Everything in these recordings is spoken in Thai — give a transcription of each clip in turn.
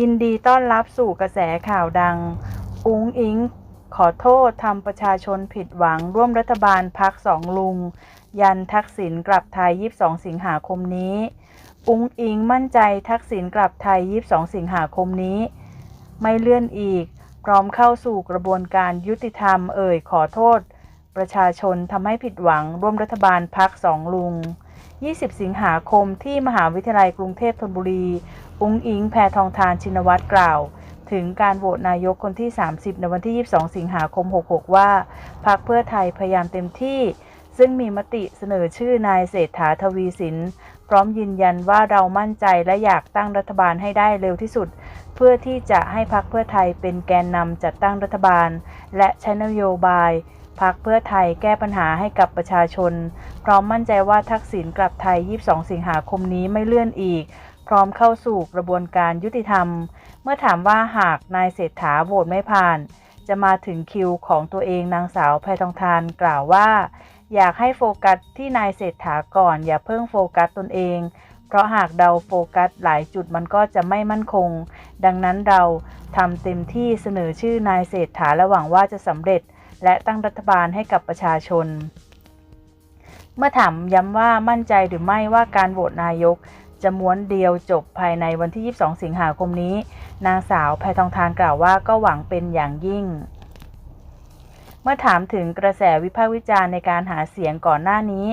ยินดีต้อนรับสู่กระแสข่าวดัง อุ้งอิง ขอโทษทำประชาชนผิดหวังร่วมรัฐบาลพักสองลุง ยันทักษิณกลับไทย 22 สิงหาคมนี้ อุ้งอิงมั่นใจทักษิณกลับไทย 22 สิงหาคมนี้ ไม่เลื่อนอีก พร้อมเข้าสู่กระบวนการยุติธรรมเอ่ยขอโทษ ประชาชนทำให้ผิดหวังร่วมรัฐบาลพักสองลุง 20 สิงหาคมที่มหาวิทยาลัยกรุงเทพธนบุรี อุ้งอิงแพทองทานชินวัตรกล่าว ถึงการโหวตนายกคนที่ 30 ในวันที่ 22 สิงหาคม 66 ว่าพรรคเพื่อไทยพยายามเต็มที่ ซึ่งมีมติเสนอชื่อนายเศรษฐาทวีสิน พร้อมยืนยันว่าเรามั่นใจและอยากตั้งรัฐบาลให้ได้เร็วที่สุดเพื่อที่จะให้พรรคเพื่อไทยเป็นแกนนำจัดตั้งรัฐบาล และใช้นโยบาย พรรคเพื่อไทยแก้ปัญหาให้กับประชาชน พร้อมมั่นใจว่าทักษิณกลับไทย 22 สิงหาคมนี้ไม่เลื่อนอีก พร้อมเข้าสู่กระบวนการยุติธรรม เมื่อถามว่าหากนายเศรษฐาโหวตไม่ผ่าน จะมาถึงคิวของตัวเองนางสาวแพทองทานกล่าวว่า อยากให้โฟกัสที่นายเศรษฐาก่อน อย่าเพิ่งโฟกัสตนเอง เพราะหากเดาโฟกัสหลายจุดมันก็จะไม่มั่นคง ดังนั้นเราทำเต็มที่เสนอชื่อนายเศรษฐาและหวังว่าจะสำเร็จ และตั้งรัฐบาลให้กับประชาชน เมื่อถามย้ำว่ามั่นใจหรือไม่ว่าการโหวตนายก จะม้วนเดียวจบภายในวันที่ 22 สิงหาคมนี้ นางสาวแพทองทานกล่าวว่าก็หวังเป็นอย่างยิ่งเมื่อถามถึงกระแสวิพากษ์วิจารณ์ในการหาเสียงก่อนหน้านี้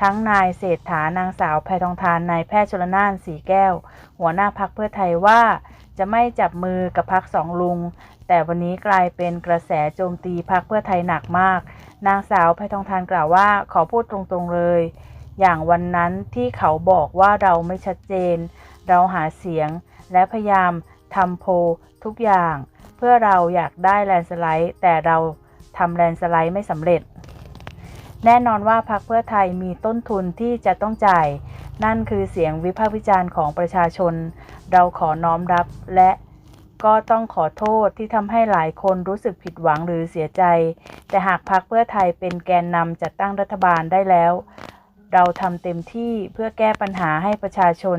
ทั้งนายเศรษฐานางสาวแพทองทานนายแพทย์ชลนานสีแก้ว หัวหน้าพักเพื่อไทยว่า จะไม่จับมือกับพักสองลุง แต่วันนี้กลายเป็นกระแสโจมตีพักเพื่อไทยหนักมาก นางสาวแพทองทานกล่าวว่าขอพูดตรงๆเลย อย่างวันนั้นที่เขาบอกว่าเราไม่ชัดเจน เราหาเสียง และพยายามทำโพทุกอย่าง เพื่อเราอยากได้แลนสไลด์แต่เราทำแลนสไลด์ไม่สำเร็จ แน่นอนว่าพรรคเพื่อไทยมีต้นทุนที่จะต้องจ่าย นั่นคือเสียงวิพากษ์วิจารณ์ของประชาชน เราขอน้อมรับและ ก็ต้องขอโทษที่ทำให้หลายคนรู้สึกผิดหวังหรือเสียใจ แต่หากพรรคเพื่อไทยเป็นแกนนำจัดตั้งรัฐบาลได้แล้ว เราทำเต็มที่เพื่อแก้ปัญหาให้ประชาชน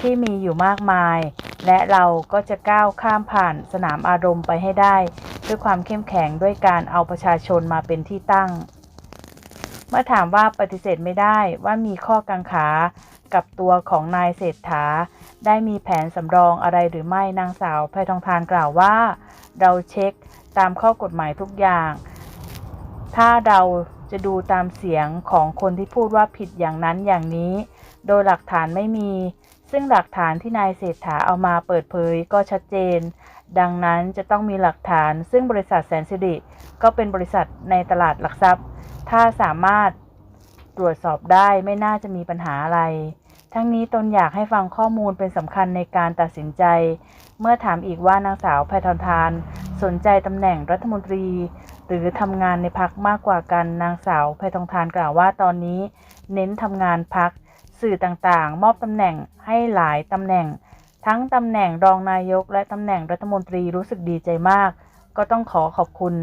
ที่มีอยู่มากมาย และเราก็จะก้าวข้ามผ่านสนามอารมณ์ไปให้ได้ ด้วยความเข้มแข็งด้วยการเอาประชาชนมาเป็นที่ตั้ง เมื่อถามว่าปฏิเสธไม่ได้ว่ามีข้อกังขา กับตัวของนายเศรษฐา ได้มีแผนสำรองอะไรหรือไม่นางสาวแพทองทานกล่าวว่า เราเช็คตามข้อกฎหมายทุกอย่าง ถ้าเราจะดูตามเสียงของคนที่พูดว่าผิดอย่างนั้นอย่างนี้ โดยหลักฐานไม่มี ซึ่งหลักฐานที่นายเศรษฐาเอามาเปิดเผยก็ชัดเจน ดังนั้นจะต้องมีหลักฐาน ซึ่งบริษัทแสนสิริก็เป็นบริษัทในตลาดหลักทรัพย์ ถ้าสามารถตรวจสอบได้ไม่น่าจะมีปัญหาอะไร ทั้งนี้ตนอยากให้ฟังข้อมูลเป็นสำคัญในการตัดสินใจ เมื่อถามอีกว่านางสาวแพทองทาน สนใจตำแหน่งรัฐมนตรี หรือทำงานในพักมากกว่ากันนางสาวแพทองทานกล่าวว่าตอนนี้ เน้นทำงานพักสื่อต่างๆ มอบตำแหน่งให้หลายตำแหน่ง ทั้งตำแหน่งรองนายกและตำแหน่งรัฐมนตรีรู้สึกดีใจมาก ก็ต้องขอขอบคุณ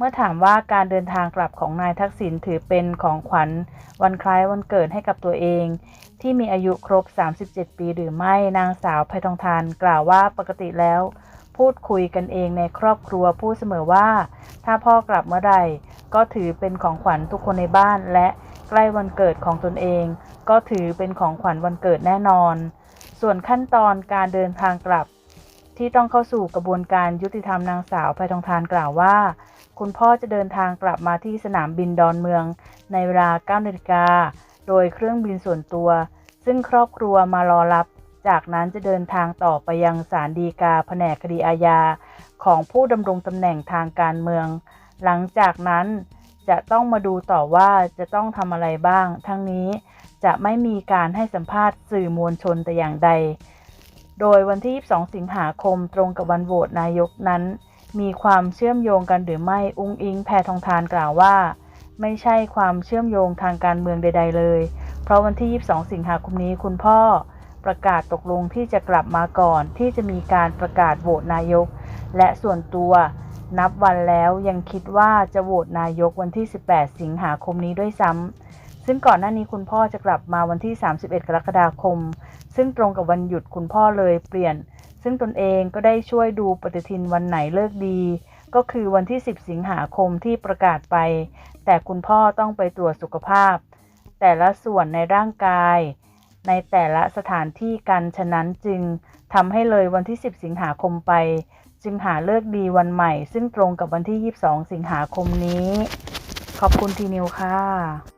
เมื่อถามว่าการเดินทางกลับของนายทักษิณถือเป็นของขวัญวันคล้ายวันเกิดให้กับตัวเอง ที่มีอายุครบ 37 ปีหรือไม่นางสาวแพทองทานกล่าวว่าปกติแล้ว พูดคุยกันเองในครอบครัวพูดเสมอว่า ถ้าพ่อกลับเมื่อไหร่ก็ถือเป็นของขวัญทุกคนในบ้านและใกล้วันเกิดของตนเอง ก็ถือเป็นของขวัญวันเกิดแน่นอน ส่วนขั้นตอนการเดินทางกลับ ที่ต้องเข้าสู่กระบวนการยุติธรรมนางสาวแพทองทานกล่าวว่า คุณพ่อจะเดินทางกลับมาที่สนามบินดอนเมือง ในเวลา9นาฬิกา โดยเครื่องบินส่วนตัว ซึ่งครอบครัวมารอรับ จากนั้นจะเดินทางต่อไปยังศาลฎีกาแผนกคดีอาญา ของผู้ดำรงตำแหน่งทางการเมือง หลังจากนั้นจะต้องมาดูต่อว่าจะต้องทำอะไรบ้าง ทั้งนี้จะไม่มีการให้สัมภาษณ์สื่อมวลชนแต่อย่างใด โดยวันที่ 22 สิงหาคมตรงกับวันโหวตนายกนั้น มีความเชื่อมโยงกันหรือไม่อุ้งอิงแพทองทานกล่าวว่า ไม่ใช่ความเชื่อมโยงทางการเมืองใด ๆ เลย เพราะวันที่ 22 สิงหาคมนี้คุณพ่อประกาศตกลงที่จะกลับมาก่อนที่จะมีการประกาศโหวตนายก และส่วนตัวนับวันแล้วยังคิดว่าจะโหวตนายกวันที่ 18 สิงหาคมนี้ด้วยซ้ำซึ่งก่อนหน้านี้คุณพ่อจะกลับมาวันที่ 31 กรกฎาคม ซึ่งตรงกับวันหยุดคุณพ่อเลยเปลี่ยน ซึ่งตนเองก็ได้ช่วยดูปฏิทินวันไหนเลิกดี ก็คือวันที่ 10 สิงหาคมที่ประกาศไป แต่คุณพ่อต้องไปตรวจสุขภาพ แต่ละส่วนในร่างกาย ในแต่ละสถานที่กันฉะนั้นจึงทำให้เลยวันที่ 10 สิงหาคมไป จึงหาเลิกดีวันใหม่ ซึ่งตรงกับวันที่ 22 สิงหาคมนี้ ขอบคุณทีนิวค่ะ